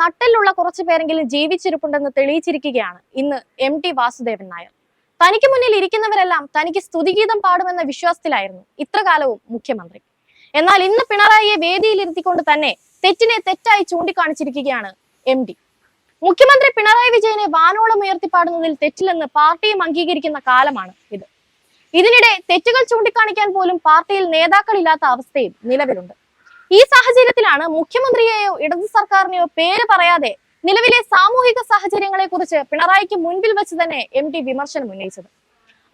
നട്ടിലുള്ള കുറച്ചു പേരെങ്കിലും ജീവിച്ചിരിപ്പുണ്ടെന്ന് തെളിയിച്ചിരിക്കുകയാണ് ഇന്ന് എം ടി വാസുദേവൻ നായർ. തനിക്ക് മുന്നിൽ ഇരിക്കുന്നവരെല്ലാം തനിക്ക് സ്തുതിഗീതം പാടുമെന്ന വിശ്വാസത്തിലായിരുന്നു ഇത്രകാലവും മുഖ്യമന്ത്രി. എന്നാൽ ഇന്ന് പിണറായിയെ വേദിയിലിരുത്തിക്കൊണ്ട് തന്നെ തെറ്റിനെ തെറ്റായി ചൂണ്ടിക്കാണിച്ചിരിക്കുകയാണ് എം ഡി. മുഖ്യമന്ത്രി പിണറായി വിജയനെ വാനോളം ഉയർത്തിപ്പാടുന്നതിൽ തെറ്റില്ലെന്ന് പാർട്ടിയും അംഗീകരിക്കുന്ന കാലമാണ് ഇത്. ഇതിനിടെ തെറ്റുകൾ ചൂണ്ടിക്കാണിക്കാൻ പോലും പാർട്ടിയിൽ നേതാക്കളില്ലാത്ത അവസ്ഥയും നിലവിലുണ്ട്. ഈ സാഹചര്യത്തിലാണ് മുഖ്യമന്ത്രിയെയോ ഇടതു സർക്കാരിനെയോ പേര് പറയാതെ നിലവിലെ സാമൂഹിക സാഹചര്യങ്ങളെ കുറിച്ച് പിണറായിക്ക് മുൻപിൽ വെച്ച് തന്നെ എം ടി വിമർശനം ഉന്നയിച്ചത്.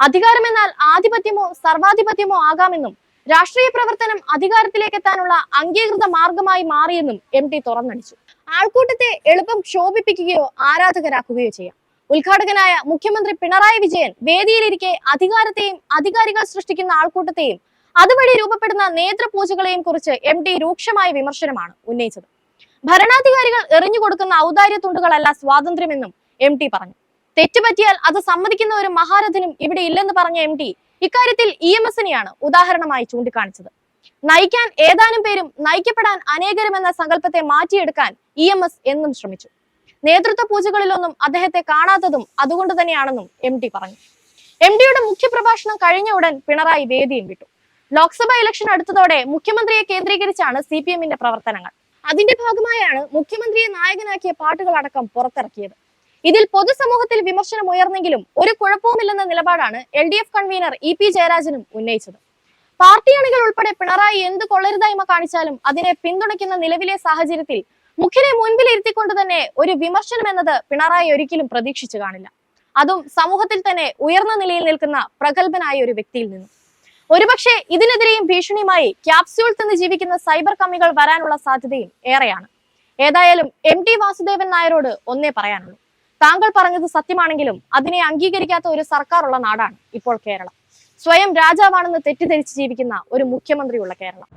അധികാരമെന്നാൽ ആധിപത്യമോ സർവാധിപത്യമോ ആകാമെന്നും രാഷ്ട്രീയ പ്രവർത്തനം അധികാരത്തിലേക്ക് എത്താനുള്ള അംഗീകൃത മാർഗമായി മാറിയെന്നും എം ടി തുറന്നടിച്ചു. ആൾക്കൂട്ടത്തെ എളുപ്പം ക്ഷോഭിപ്പിക്കുകയോ ആരാധകരാക്കുകയോ ചെയ്യാം. ഉദ്ഘാടകനായ മുഖ്യമന്ത്രി പിണറായി വിജയൻ വേദിയിലിരിക്കെ അധികാരത്തെയും അധികാരികൾ സൃഷ്ടിക്കുന്ന ആൾക്കൂട്ടത്തെയും അതുവഴി രൂപപ്പെടുന്ന നേതൃപൂജകളെയും കുറിച്ച് എം ടി രൂക്ഷമായ വിമർശനമാണ് ഉന്നയിച്ചത്. ഭരണാധികാരികൾ എറിഞ്ഞുകൊടുക്കുന്ന ഔദാര്യ തുണ്ടുകളല്ല സ്വാതന്ത്ര്യമെന്നും എം ടി പറഞ്ഞു. തെറ്റുപറ്റിയാൽ അത് സമ്മതിക്കുന്ന ഒരു മഹാരഥനും ഇവിടെ ഇല്ലെന്ന് പറഞ്ഞ എം ടി ഇക്കാര്യത്തിൽ ഇ എം എസിനെയാണ് ഉദാഹരണമായി ചൂണ്ടിക്കാണിച്ചത്. നയിക്കാൻ ഏതാനും പേരും നയിക്കപ്പെടാൻ അനേകരും എന്ന സങ്കല്പത്തെ മാറ്റിയെടുക്കാൻ ഇ എം എസ് എന്നും ശ്രമിച്ചു. നേതൃത്വ പൂജകളിലൊന്നും അദ്ദേഹത്തെ കാണാത്തതും അതുകൊണ്ട് തന്നെയാണെന്നും എം ടി പറഞ്ഞു. എം ഡിയുടെ മുഖ്യപ്രഭാഷണം കഴിഞ്ഞ ഉടൻ പിണറായി വേദിയും വിട്ടു. ലോക്സഭാ ഇലക്ഷൻ അടുത്തതോടെ മുഖ്യമന്ത്രിയെ കേന്ദ്രീകരിച്ചാണ് സി പി എമ്മിന്റെ പ്രവർത്തനങ്ങൾ. അതിന്റെ ഭാഗമായാണ് മുഖ്യമന്ത്രിയെ നായകനാക്കിയ പാട്ടുകളടക്കം പുറത്തിറക്കിയത്. ഇതിൽ പൊതുസമൂഹത്തിൽ വിമർശനം ഉയർന്നെങ്കിലും ഒരു കുഴപ്പവുമില്ലെന്ന നിലപാടാണ് L D F convener E P ജയരാജനും ഉന്നയിച്ചത്. പാർട്ടി അണികൾ ഉൾപ്പെടെ പിണറായി എന്ത് കൊള്ളരുതായ്മ കാണിച്ചാലും അതിനെ പിന്തുണയ്ക്കുന്ന നിലവിലെ സാഹചര്യത്തിൽ മുഖ്യനെ മുൻപിലിരുത്തിക്കൊണ്ട് തന്നെ ഒരു വിമർശനം എന്നത് പിണറായി ഒരിക്കലും പ്രതീക്ഷിച്ചു കാണില്ല. അതും സമൂഹത്തിൽ തന്നെ ഉയർന്ന നിലയിൽ നിൽക്കുന്ന പ്രഗത്ഭനായ ഒരു വ്യക്തിയിൽ നിന്നും. ഒരുപക്ഷെ ഇതിനെതിരെയും ഭീഷണിയുമായി ക്യാപ്സ്യൂൾ തിന്ന് ജീവിക്കുന്ന സൈബർ കമ്മികൾ വരാനുള്ള സാധ്യതയും ഏറെയാണ്. ഏതായാലും എം ടി വാസുദേവൻ നായരോട് ഒന്നേ പറയാനുള്ളൂ. താങ്കൾ പറഞ്ഞത് സത്യമാണെങ്കിലും അതിനെ അംഗീകരിക്കാത്ത ഒരു സർക്കാർ ഉള്ള നാടാണ് ഇപ്പോൾ കേരളം. സ്വയം രാജാവാണെന്ന് തെറ്റിദ്ധരിച്ച് ജീവിക്കുന്ന ഒരു മുഖ്യമന്ത്രിയുള്ള കേരളം.